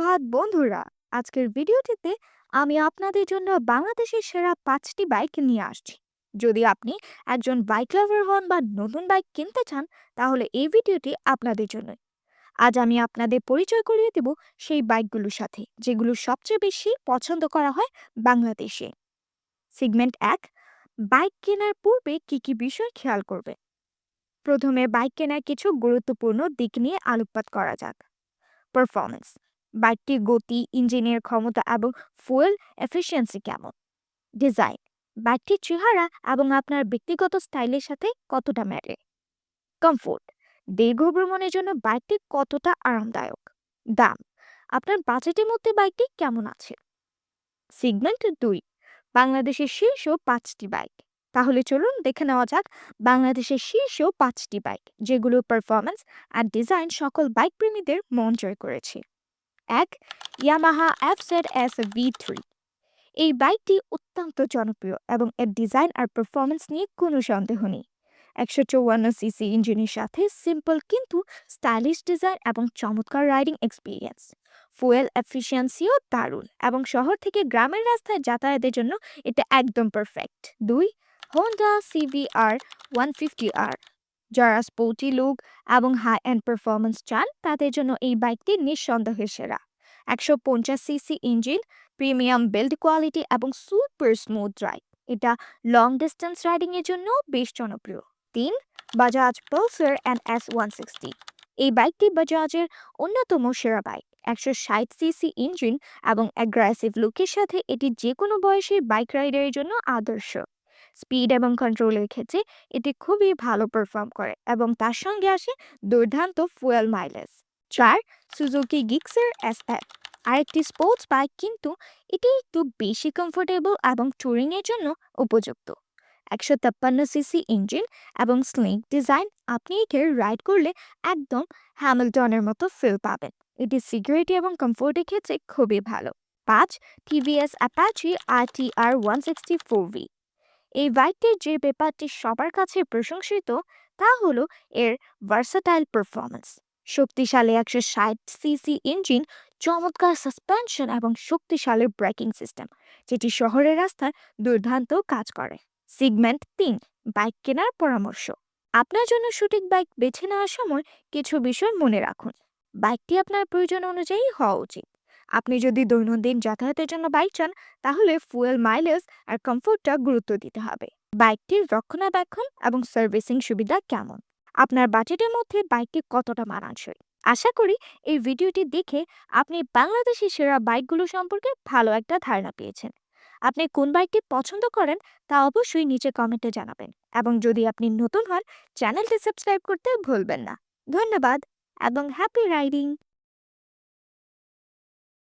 সুপ্রভাত বন্ধুরা। আজকের ভিডিওটিতে আমি আপনাদের জন্য বাংলাদেশের সেরা পাঁচটি বাইক নিয়ে আসছি। যদি আপনি একজন বাইক লাভার হন বা নতুন বাইক কিনতে চান, তাহলে এই ভিডিওটি আপনাদের জন্য আজ আমি আপনাদের পরিচয় করিয়ে দেব সেই বাইকগুলোর সাথে, যেগুলো সবচেয়ে বেশি পছন্দ করা হয় বাংলাদেশে। সিগমেন্ট এক, বাইক কেনার পূর্বে কি কি বিষয় খেয়াল করবে? প্রথমে বাইক কেনার কিছু গুরুত্বপূর্ণ দিক নিয়ে আলোকপাত করা যাক। পারফরমেন্স বাইকটির গতি, ইঞ্জিনের ক্ষমতা এবং ফুয়েল এফিসিয়েন্সি কেমন? ডিজাইন বাইকটির চেহারা এবং আপনার ব্যক্তিগত স্টাইলের সাথে কতটা মেলে কমফোর্ট দীর্ঘ ভ্রমণের জন্য বাইকটি কতটা আরামদায়ক? দাম, আপনার বাজেটের মধ্যে বাইকটি কেমন আছে? সিগমেন্ট দুই, বাংলাদেশের শীর্ষ পাঁচটি বাইক তাহলে চলুন দেখে নেওয়া যাক বাংলাদেশের শীর্ষ পাঁচটি বাইক যেগুলো পারফরমেন্স আর ডিজাইন সকল বাইক প্রেমীদের মন জয় করেছে। এক Yamaha F Z S V three এই বাইকটি অত্যন্ত জনপ্রিয় এবং এর ডিজাইন আর পারফরমেন্স নিয়ে কোনো সন্দেহ নেই। একশো চৌয়ান্ন সিসি ইঞ্জিনের সাথে সিম্পল কিন্তু স্টাইলিশ ডিজাইন এবং চমৎকার রাইডিং এক্সপিরিয়েন্স ফুয়েল এফিসিয়েন্সিও দারুণ এবং শহর থেকে গ্রামের রাস্তায় যাতায়াতের জন্য এটা একদম পারফেক্ট দুই হোন্ডা সিভিআর ওয়ান ফিফটি আর যারা স্পোর্টি লুক এবং হাই অ্যান্ড পারফরমেন্স চান, তাদের জন্য এই বাইকটি নিঃসন্দেহে সেরা। একশো পঞ্চাশ CC engine premium build quality এবং সুপার স্মুথ ড্রাইভ এটা লং ডিস্টেন্স রাইডিংয়ের জন্য বেশ জনপ্রিয়। তিন Bajaj Pulsar N S one sixty এই বাইকটি বাজাজের অন্যতম সেরা বাইক একশো ষাট সিসি ইঞ্জিন এবং অ্যাগ্রেসিভ লুকের সাথে এটি যে কোনো বয়সের বাইক রাইডারের জন্য আদর্শ। স্পিড এবং কন্ট্রোলের ক্ষেত্রে এটি খুবই ভালো পারফর্ম করে এবং তার সঙ্গে আসে দুর্দান্ত ফুয়েল মাইলেজ চার সুজুকি গিক্সার এস এফ আরেকটি স্পোর্টস বাইক কিন্তু এটি একটু বেশি কমফোর্টেবল এবং ট্যুরিংয়ের জন্য উপযুক্ত। একশো তেপ্পান্ন সিসি ইঞ্জিন এবং স্লিক ডিজাইন আপনি একে রাইড করলে একদম হ্যামিল্টনের মতো ফিল পাবেন। এটি সিকিউরিটি এবং কমফোর্টের ক্ষেত্রে খুবই ভালো। পাঁচ TVS Apache R T R one sixty four V এই বাইকটির যে ব্যাপারটি সবার কাছে প্রশংসিত, তা হলো এর ভার্সাটাইল পারফরমেন্স শক্তিশালী একশো ষাট সিসি ইঞ্জিন, চমৎকার সাসপেনশন এবং শক্তিশালী ব্রেকিং সিস্টেম যেটি শহরের রাস্তায় দুর্দান্ত কাজ করে। সিগমেন্ট তিন, বাইক কেনার পরামর্শ। আপনার জন্য সঠিক বাইক বেছে নেওয়ার সময় কিছু বিষয় মনে রাখুন। বাইকটি আপনার প্রয়োজন অনুযায়ী হওয়া উচিত। আপনি যদি দৈনন্দিন যাতায়াতের জন্য বাইক চান, তাহলে ফুয়েল মাইলেজ আর কমফোর্টটা গুরুত্ব দিতে হবে। বাইকটির রক্ষণাবেক্ষণ এবং সার্ভিসিং সুবিধা কেমন? আপনার বাজেটের মধ্যে বাইকটি কতটা মানানসই? আশা করি এই ভিডিওটি দেখে আপনি বাংলাদেশের সেরা বাইকগুলো সম্পর্কে ভালো একটা ধারণা পেয়েছেন। আপনি কোন বাইকটি পছন্দ করেন, তা অবশ্যই নিচে কমেন্টে জানাবেন। এবং যদি আপনি নতুন হন, চ্যানেলটি সাবস্ক্রাইব করতে ভুলবেন না। ধন্যবাদ এবং হ্যাপি রাইডিং